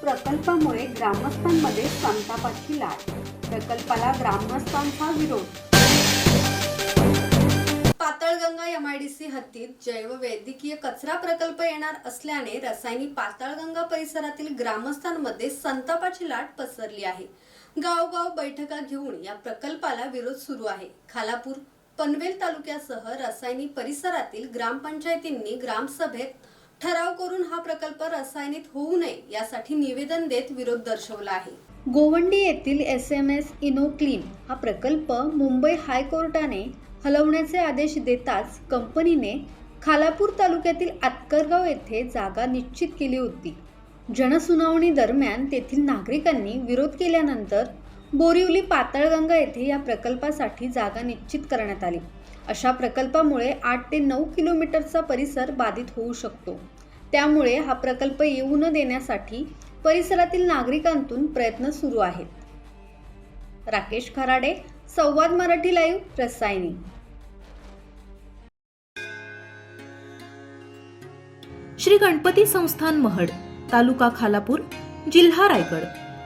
प्रकल्पामुळे ग्रामस्थांमध्ये संतापाची लाट. प्रकल्पाला ग्रामस्थांचा विरोध. पाताळगंगा एमआयडीसी हद्दीत जैववैद्यकीय कचरा प्रकल्प येणार असल्याने रसायनी पाताळगंगा परिसरातील ग्रामस्थांमध्ये संतापाची लाट पसरली आहे. गावगाव बैठका घेऊन या प्रकल्पाला विरोध सुरू आहे. खालापूर पनवेल तालुक्यासह रसायनी परिसरातील ग्रामपंचायतींनी ग्रामसभेत ठराव करून हा प्रकल्प रसायनित होऊ नये यासाठी निवेदन देत विरोध दर्शवला आहे. गोवंडी येथील एस एम एस इनोक्लीन हा प्रकल्प मुंबई हायकोर्टाने हलवण्याचे आदेश देताच कंपनीने खालापूर तालुक्यातील आतकरगाव येथे जागा निश्चित केली होती. जनसुनावणी दरम्यान तेथील नागरिकांनी विरोध केल्यानंतर बोरिवली पातळगंगा येथे या प्रकल्पासाठी जागा निश्चित करण्यात आली. अशा प्रकल्पामुळे आठ ते नऊ किलोमीटरचा परिसर बाधित होऊ शकतो. त्यामुळे हा प्रकल्प येऊ न देण्यासाठी परिसरातील नागरिकांतून प्रयत्न सुरू आहेत. राकेश खराडे संवाद मराठी लाईव्ह रसायनी. श्री गणपती संस्थान महड तालुका खालापूर जिल्हा रायगड.